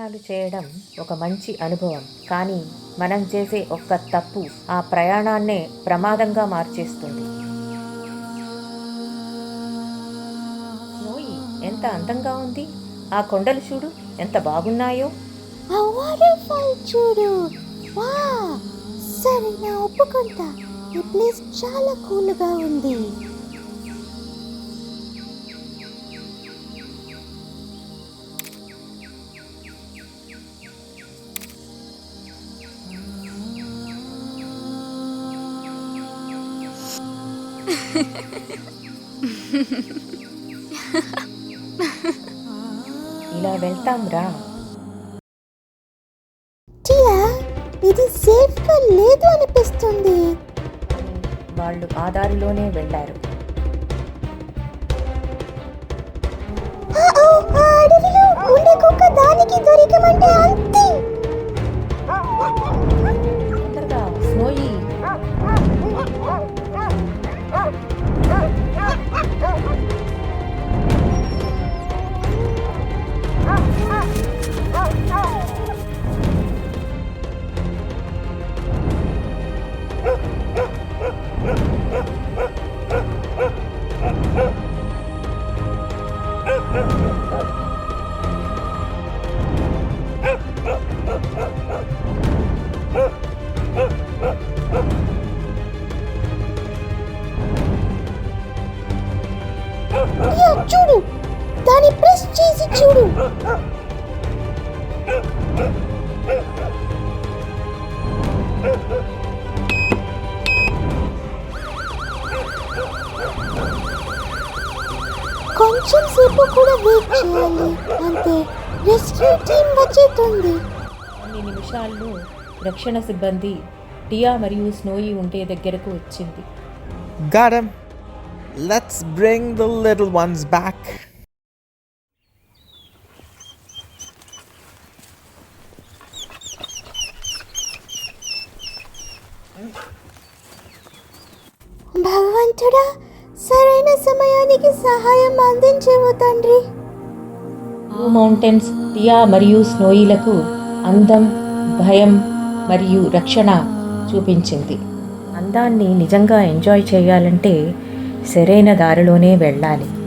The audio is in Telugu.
ప్రయాణాలు చేయడం ఒక మంచి అనుభవం. కానీ మనం చేసే ఒక్క తప్పు ఆ ప్రయాణాన్నే ప్రమాదంగా మార్చేస్తుంది. స్నోయి ఎంత అందంగా ఉంది. ఆ కొండలు చూడు ఎంత బాగున్నాయో. చూడు. వా సరే నా ఒప్పుకుంటా. ఈ ప్లేస్ చాలా కూల్గా ఉంది. ఇలా వెళ్తాం రా. టియా ఇది సేఫ్గా లేదు అనిపిస్తుంది. వాళ్ళు ఆ దారిలోనే వెళ్ళారు. అడవిలో ఉండే కుక్క దానికి దొరికమంటే అంతే చూడు. దాన్ని ప్రెస్ చేసి చూడు. కొంచెం సేపు కూడా వెయిట్ చేయాలి. అంతే. రెస్క్యూ టీం వచ్చేస్తుంది. కొన్ని నిమిషాల్లో రక్షణ సిబ్బంది టియా మరియు స్నోయి ఉండే దగ్గరకు వచ్చింది. Got Let's bring the little ones back. భగవంతుడా సరైన సమయానికి సహాయం అందించేవు తండ్రి బ్లూ మౌంటైన్స్ టియా మరియు స్నోయిలకు అందం భయం మరియు రక్షణ చూపించింది అందాన్ని నిజంగా ఎంజాయ్ చేయాలంటే సరైన దారిలోనే వెళ్ళాలి.